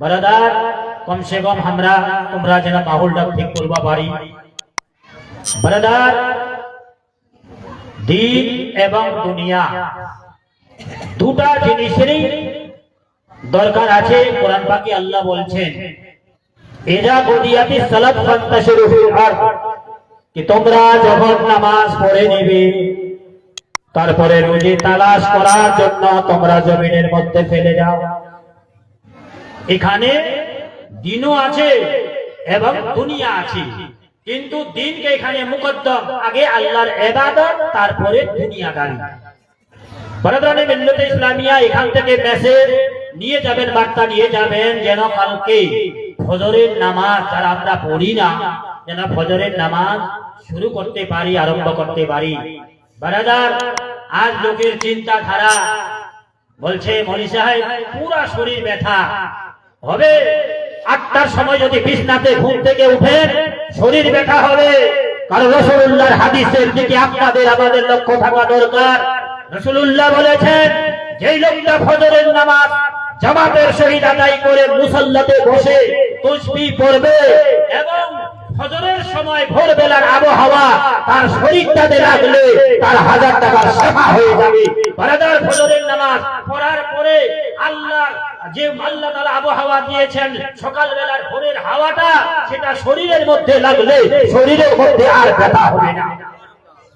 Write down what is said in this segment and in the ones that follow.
বরাদার, কমসে কম আমরা, তোমরা যেন মাহলটা ঠিক করবা পারি। বরাদার, দিন এবং দুনিয়া, দুটা জিনিসেরই দরকার আছে, কোরআন পাকে আল্লাহ বলছেন এজা গদিয়াতি সালাত ফান্তাশিরু ফিল আরদ কি তোমরা যখন নামাজ পড়ে নিবে, তারপরে রুজি তালাশ করার জন্য তোমরা জমিনের মধ্যে ফেলে যাও এখানে দিনও আছে এবং দুনিয়া আছে। কিন্তু দিনকে এখানে মুকদ্দম, আগে আল্লাহর এবাদত তারপরে বরাদানে মিল্লতে ইসলামিয়া এখান থেকে মেসেজ নিয়ে যাবেন, বার্তা নিয়ে যাবেন, যেন কালকে ফজরের নামাজ যারা আমরা পড়ি না, যেন ফজরের নামাজ শুরু করতে পারি, আরম্ভ করতে পারি। বারাদার, আজ লোকের চিন্তাধারা বলছে মনি সাহেব, পুরা শরীর ব্যথা। হবে। আটটার সময় যদি বিছনাতে ঘুম থেকে উঠে শরীর ব্যথা হবে। কারণ রসুল্লাহর হাদিসের দিকে আপনাদের, আমাদের লক্ষ্য থাকা দরকার। রসুল্লাহ বলেছেন, যেই লোকটা ফজরের নামাজ জামাতের শহীদ আদায় করে মুসল্লাতে বসে তুসবি পড়বে এবং ফজরের সময় ভোরবেলার আবহাওয়া, তার শরীরটাতে লাগলে তার হাজার টাকার সেবা হয়ে যাবে। বারাদার ফজরের নামাজ পড়ার পরে আল্লাহ যে আল্লাহ তালা আবহাওয়া দিয়েছেন, সকালবেলার ভোরের হাওয়াটা সেটা শরীরের মধ্যে লাগলে শরীরের মধ্যে আর ব্যথা হবে না।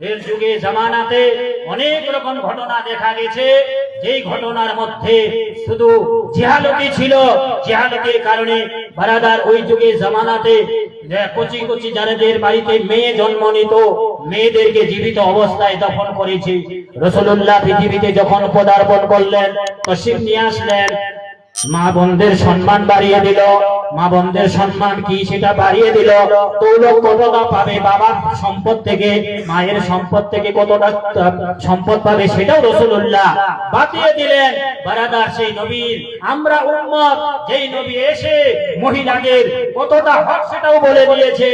এর যুগে জামানাতে অনেক রকম ঘটনা দেখা গেছে। যেই ঘটনার মধ্যে শুধু জেহালতি ছিল। জেহালতির কারণে বারাদার ওই যুগে জামানাতে কচি কচি যাদের বাড়িতে মেয়ে জন্ম নিত, মেয়েদেরকে জীবিত অবস্থায় দফন করেছে। রসুল্লাহ পৃথিবীতে যখন পদার্পণ করলেন তসিম নিয়ে আসলেন মা বোনদের সম্মান বাড়িয়ে দিল। মা বোনদের সম্মান কি সেটা বাড়িয়ে দিল? তৌলক কতটা পাবে বাবার সম্পদ থেকে, মায়ের সম্পদ থেকে কতটা সম্পদ পাবে সেটাও রসুল্লাহ বাতিয়ে দিলেন। বারাদার সেই নবীর, আমরা যেই নবী এসে মহিলাদের কতটা হক সেটাও বলে দিয়েছে।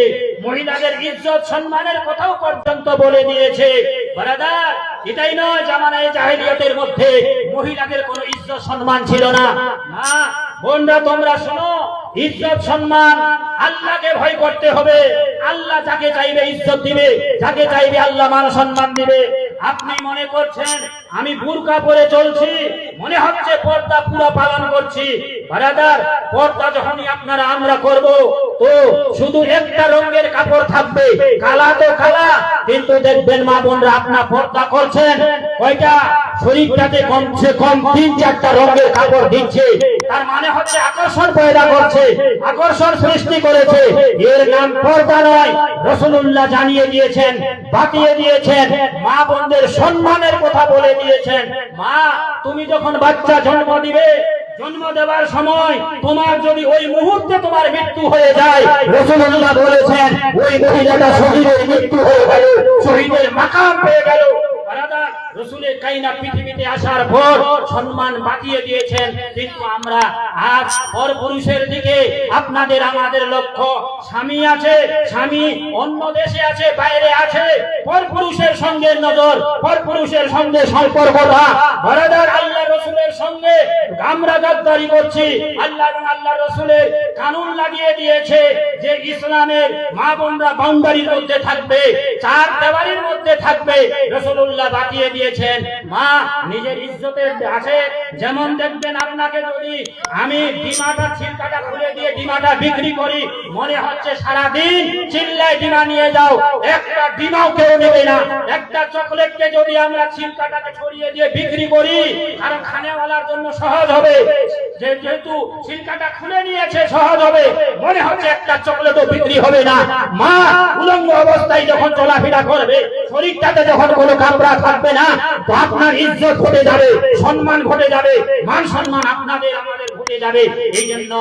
মহিলাদের ইজ্জত সম্মানের কথাও পর্যন্ত বলে দিয়েছে। বারাদার এটাই নয়, জামানায় জাহেলিয়াতের মধ্যে মহিলাদের কোনো ইজ্জত সম্মান ছিল না। না, বোনরা, তোমরা শোনো, ইজ্জত সম্মান আল্লাহকে ভয় করতে হবে। আল্লাহ যাকে চাইবে ইজ্জত দিবে, যাকে চাইবে আল্লাহ মান সম্মান দিবে। আপনি মনে করছেন আমি বুরকা পরে চলছি? মনে হচ্ছে পর্দা পুরো পালন করছি। বারাদার, পর্দা যখনই আপনারা আমরা করব, তো শুধু একটা রঙের কাপড় থাকবে। কালা তো কালা, কিন্তু দেখবেন মা বোনরা আপনার পর্দা করছেন। কয়টা? শরীরটাতে কমসে কম তিন চারটা রঙের কাপড় দিচ্ছে। তার মানে হচ্ছে আকর্ষণ পয়দা করছে। আকর্ষণ সৃষ্টি করেছে। এর নাম পর্দা নয় রসুল্লাহ জানিয়ে দিয়েছেন বাতিয়ে দিয়েছেন মা বোনদের সম্মানের কথা বলে দিয়েছেন। মা তুমি যখন বাচ্চা জন্ম দিবে জন্ম দেওয়ার সময় তোমার যদি ওই মুহূর্তে তোমার মৃত্যু হয়ে যায় রসুল্লাহ বলেছেন ওই মহিলাটা শহীদের মৃত্যু হয়ে গেল শহীদের মাকাম পেয়ে গেল। বারাদার, রসুলের কাইনা পৃথিবীতে আসার পর সম্মান বাঁচিয়ে দিয়েছেন। কিন্তু আমরা আজ পর দিকে আপনাদের আমাদের লক্ষ্য। স্বামী আছে স্বামী অন্য দেশে আছে বাইরে আছে। সঙ্গে নজর, পর পুরুষের সঙ্গে সম্পর্কটা বরাদার আল্লাহ রসুলের সঙ্গে আমরা গাদ্দারি করছি। আল্লাহ আল্লাহ রসুলের কানুন লাগিয়ে দিয়েছে যে ইসলামের মা বোনরা বাউন্ডারির মধ্যে থাকবে, চার দেওয়ারির মধ্যে থাকবে। রসুল্লাহ বাতিয়ে দিয়েছেন, মা, নিজের ইজ্জতের আছে। যেমন দেখবেন আপনাকে যদি আমি ডিমাটা ছিলকাটা খুলে দিয়ে ডিমাটা বিক্রি করি, মনে হচ্ছে সারাদিন চিল্লায় ডিমা নিয়ে যাও। একটা ডিমাও কেউ নেবে না। একটা চকলেটকে যদি আমরা ছিলকাটাকে ছড়িয়ে দিয়ে বিক্রি করি, কারণ খানেওয়ালার জন্য সহজ হবে। যেহেতু ছিলকাটা খুলে নিয়েছে, সহজ হবে। মনে হচ্ছে একটা চকলেটও বিক্রি হবে না। মা, উলঙ্গ অবস্থায় যখন চলাফেরা করবে, শরীরটাতে যখন কোনো কামড়া থাকবে না আপনার ইজ্জত ঘটে যাবে, সম্মান ঘটে যাবে। মান সম্মান আপনাদের, আমাদের ছুটে যাবে। এই জন্য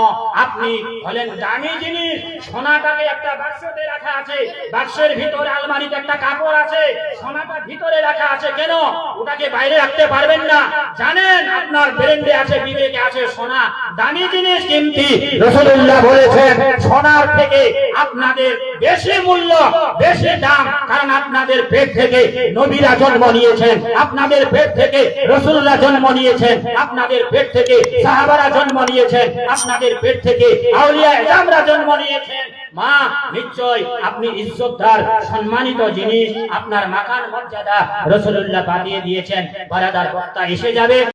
আপনি হলেন দামি জিনিস। সোনাটাকে একটা বাক্সতে রাখা আছে। বাক্সের ভিতরে আলমারিতে একটা কাপড় আছে। সোনাটা ভিতরে রাখা আছে। কেন? ওটাকে বাইরে রাখতে পারবেন না। জানেন, আপনার ব্রেন্ডে আছে, বিবেকে আছে সোনা। দামি জিনিস কিন্তু রসুল্লাহ বলেছেন, সোনার থেকে আপনাদের বেশি মূল্য, বেশি দাম। কারণ আপনাদের পেট থেকে নবীরা জন্ম নিয়েছেন। আপনাদের পেট থেকে রসুল্লাহ জন্ম নিয়েছেন। আপনাদের পেট থেকে সাহাবারা জন্ম নিয়েছেন আপনাদের পেট থেকে আউলিয়া এজামরা জন্ম নিয়েছেন মা, নিশ্চয় আপনি ইজ্জতদার, সম্মানিত জিনিস, আপনার মাখান মর্যাদা রসুল্লাহ বানিয়ে দিয়েছেন। বারাদার বক্তা এসে যাবে।